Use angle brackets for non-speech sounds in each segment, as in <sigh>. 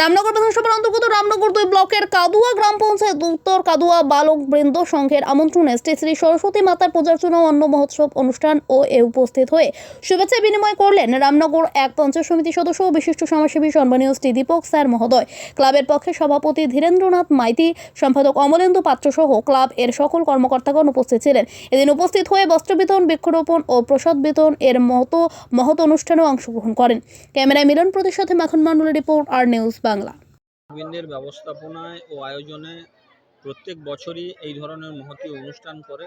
রামনগর বিধানসভার অন্তর্গত রামনগর দুই ব্লকের কাদুয়া গ্রাম পঞ্চায়েত উত্তর কাদুয়া বালক বৃন্দ সংঘের আমন্ত্রণে শ্রী শ্রী সরস্বতী মাতার পূজার্চনা অন্ন মহোৎসব অনুষ্ঠান ও এ উপস্থিত হয়ে শুভেচ্ছা বিনিময় করলেন রামনগর এক পঞ্চায়েত সমিতি সদস্য ও বিশিষ্ট সমাজসেবী সম্মানীয় শ্রী দীপক স্যার মহোদয়। ক্লাবের পক্ষে সভাপতি ধীরেন্দ্রনাথ মাইতি, সম্পাদক অমলেন্দু পাত্র সহ ক্লাব এর সকল কর্মকর্তাগণ উপস্থিত ছিলেন। এদিন উপস্থিত হয়ে বস্ত্র বিতরণ, বৃক্ষরোপণ ও প্রসাদ বিতরণ এর মতো মহৎ অনুষ্ঠানেও অংশগ্রহণ করেন। ক্যামেরায় মিলন প্রতির সাথে মাখন মণ্ডলের রিপোর্ট, আর নিউজ বাংলা। গোবিন্দের ব্যবস্থাপনায় ও আয়োজনে প্রত্যেক বছরই এই ধরনের মহতী অনুষ্ঠান করে।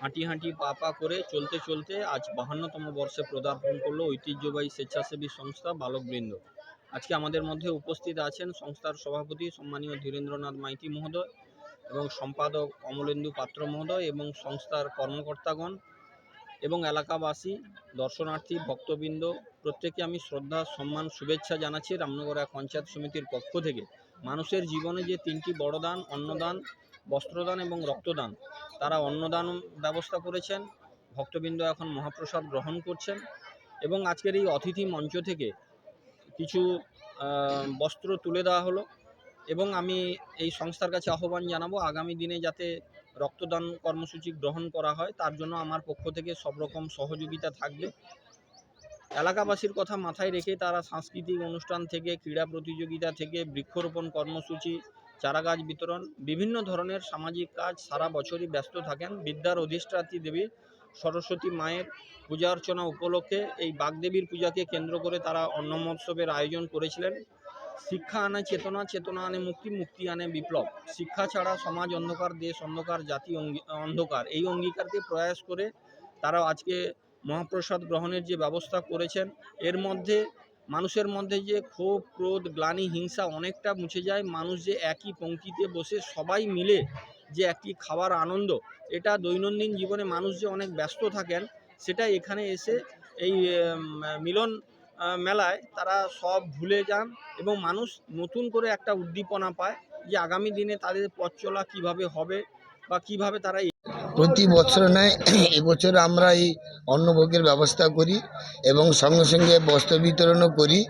হাঁটি হাঁটি পা পা করে চলতে চলতে আজ বাহান্নতম বর্ষে পদার্পণ করল ঐতিহ্যবাহী স্বেচ্ছাসেবী সংস্থা বালকবৃন্দ। আজকে আমাদের মধ্যে উপস্থিত আছেন সংস্থার সভাপতি সম্মানীয় ধীরেন্দ্রনাথ মাইতি মহোদয় এবং সম্পাদক অমলেন্দু পাত্র মহোদয় এবং সংস্থার কর্মকর্তাগণ এবং এলাকাবাসী, দর্শনার্থী, ভক্তবৃন্দ, প্রত্যেকে আমি শ্রদ্ধা, সম্মান, শুভেচ্ছা জানাচ্ছি রামনগর এক পঞ্চায়েত সমিতির পক্ষ থেকে। মানুষের জীবনে যে তিনটি বড় দান অন্নদান, বস্ত্রদান এবং রক্তদান, তারা অন্নদান ব্যবস্থা করেছেন। ভক্তবৃন্দ এখন মহাপ্রসাদ গ্রহণ করছেন এবং আজকের এই অতিথি মঞ্চ থেকে কিছু বস্ত্র তুলে দেওয়া হলো এবং আমি এই সংস্থার কাছে আহ্বান জানাব, আগামী দিনে যাতে রক্তদান কর্মসূচি গ্রহণ করা হয়। তার জন্য আমার পক্ষ থেকে সব রকম সহযোগিতা থাকবে। এলাকাবাসীর কথা মাথায় রেখে তারা সাংস্কৃতিক অনুষ্ঠান থেকে, ক্রীড়া প্রতিযোগিতা থেকে, বৃক্ষরোপণ কর্মসূচি, চারাগাছ বিতরণ, বিভিন্ন ধরনের সামাজিক কাজ সারা বছরই ব্যস্ত থাকেন। বিদ্যার অধিষ্ঠাত্রী দেবী সরস্বতী মায়ের পূজা অর্চনা উপলক্ষে এই বাগদেবীর পূজাকে কেন্দ্র করে তারা অন্ন মহোৎসবের আয়োজন করেছিলেন। শিক্ষা আনে চেতনা চেতনা আনে মুক্তি মুক্তি আনে বিপ্লব। শিক্ষা ছাড়া সমাজ অন্ধকার, দেশ অন্ধকার, জাতি অন্ধকার। এই অঙ্গীকারকে প্রয়াস করে তারা আজকে মহাপ্রসাদ গ্রহণের যে ব্যবস্থা করেছেন, এর মধ্যে মানুষের মধ্যে যে ক্ষোভ, ক্রোধ, গ্লানি, হিংসা অনেকটা মুছে যায়। মানুষ যে একই পঙ্ক্তিতে বসে সবাই মিলে যে একটি খাবার আনন্দ, এটা দৈনন্দিন জীবনে মানুষ যে অনেক ব্যস্ত থাকেন সেটা এখানে এসে এই মিলন মেলায় তারা সব ভুলে যান এবং মানুষ নতুন করে একটা উদ্দীপনা পায় যে আগামী দিনে তাদের পথ চলা কীভাবে হবে বা কীভাবে তারা প্রতি বছর নেয়, <clears throat> এবছর আমরা এই অন্নভোগের ব্যবস্থা করি এবং সঙ্গে সঙ্গে বস্ত্র বিতরণও করি।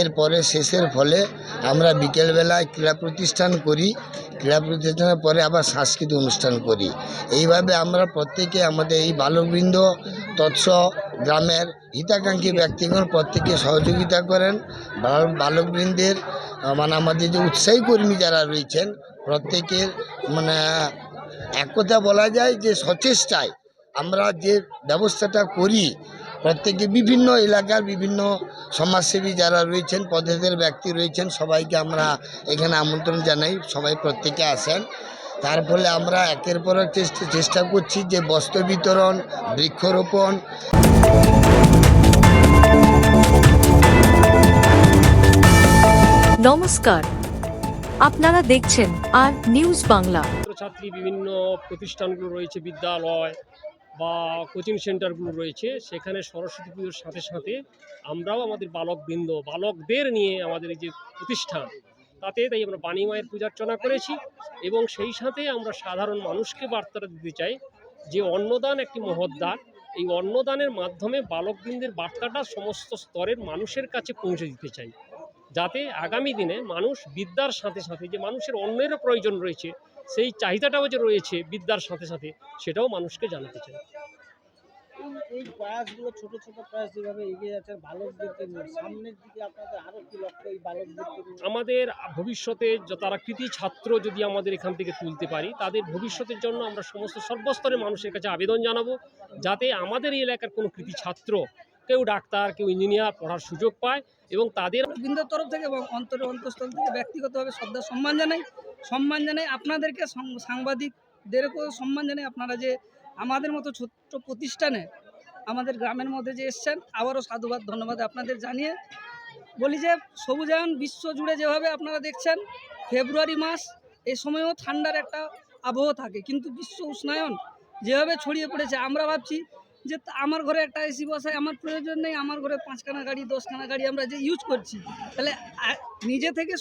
এরপরে শেষের ফলে আমরা বিকেলবেলায় ক্রীড়া প্রতিষ্ঠান করি। ক্রীড়া প্রতিষ্ঠানের পরে আবার সাংস্কৃতিক অনুষ্ঠান করি। এইভাবে আমরা প্রত্যেকে আমাদের এই বালকবৃন্দ, তৎস গ্রামের হিতাকাঙ্ক্ষী ব্যক্তিগণ প্রত্যেকে সহযোগিতা করেন। বালকবৃন্দের মানে আমাদের যে উৎসাহী কর্মী যারা রয়েছেন, প্রত্যেকের মানে এক কথা বলা যায় যে সচেষ্টায় আমরা যে ব্যবস্থাটা করি প্রত্যেকে বিভিন্ন এলাকার বিভিন্ন সমাজসেবী যারা রয়েছেন পদের ব্যক্তি রয়েছেন সবাইকে আমরা এখানে আমন্ত্রণ জানাই। সবাই প্রত্যেকে আসেন। তার ফলে আমরা একের পর এক চেষ্টা চেষ্টা করছি যে বস্ত্র বিতরণ বৃক্ষরোপণ। নমস্কার। আপনারা দেখছেন আর নিউজ বাংলা। ছাত্রছাত্রী বিভিন্ন প্রতিষ্ঠানগুলো রয়েছে বিদ্যালয় বা কোচিং সেন্টারগুলো রয়েছে, সেখানে সরস্বতী পুজোর সাথে সাথে আমরাও আমাদের বালকবৃন্দ, বালকদের নিয়ে আমাদের এই যে প্রতিষ্ঠান, তাতে তাই আমরা বাণী মায়ের পূজার্চনা করেছি এবং সেই সাথে আমরা সাধারণ মানুষকে বার্তাটা দিতে চাই যে অন্নদান একটি মহৎ দান। এই অন্নদানের মাধ্যমে বালকবৃন্দের বার্তাটা সমস্ত স্তরের মানুষের কাছে পৌঁছে দিতে চাই, যাতে আগামী দিনে মানুষ বিদ্যার সাথে সাথে যে মানুষের অন্যেরও প্রয়োজন রয়েছে সেই চাহিদাটাও যে রয়েছে বিদ্যার সাথে সাথে সেটাও মানুষকে জানাতে চাই। এই প্রয়াসগুলো ছোট ছোট প্রয়াস যেভাবে এগিয়ে যাচ্ছে বালকদেরকে নিয়ে সামনের দিকে আপনাদের আরও কি লক্ষ্য এই বালকদেরকে আমাদের ভবিষ্যতে তারা কৃতি ছাত্র যদি আমাদের এখান থেকে তুলতে পারি তাদের ভবিষ্যতের জন্য আমরা সমস্ত সর্বস্তরের মানুষের কাছে আবেদন জানাব যাতে আমাদের এই এলাকার কোনো কৃতি ছাত্র কেউ ডাক্তার কেউ ইঞ্জিনিয়ার পড়ার সুযোগ পায় এবং তাদের বৃন্দের তরফ থেকে এবং অন্তরের অন্তঃস্থল থেকে ব্যক্তিগতভাবে শ্রদ্ধা সম্মান জানাই। সম্মান জানাই আপনাদেরকে সাংবাদিকদেরকেও সম্মান জানাই। আপনারা যে আমাদের মতো ছোট্ট প্রতিষ্ঠানে আমাদের গ্রামের মধ্যে যে এসছেন, আবারও সাধুবাদ, ধন্যবাদ আপনাদের জানিয়ে বলি যে সবুজায়ন বিশ্ব জুড়ে যেভাবে আপনারা দেখছেন, ফেব্রুয়ারি মাস এই সময়ও ঠান্ডার একটা আবহ থাকে। কিন্তু বিশ্ব উষ্ণায়ন যেভাবে ছড়িয়ে পড়েছে, আমরা ভাবছি যে আমার ঘরে একটা এসি বসায়, আমার প্রয়োজন নেই, আমার ঘরে পাঁচখানা গাড়ি, দশখানা গাড়ি আমরা যে ইউজ করছি, তাহলে নিজে থেকে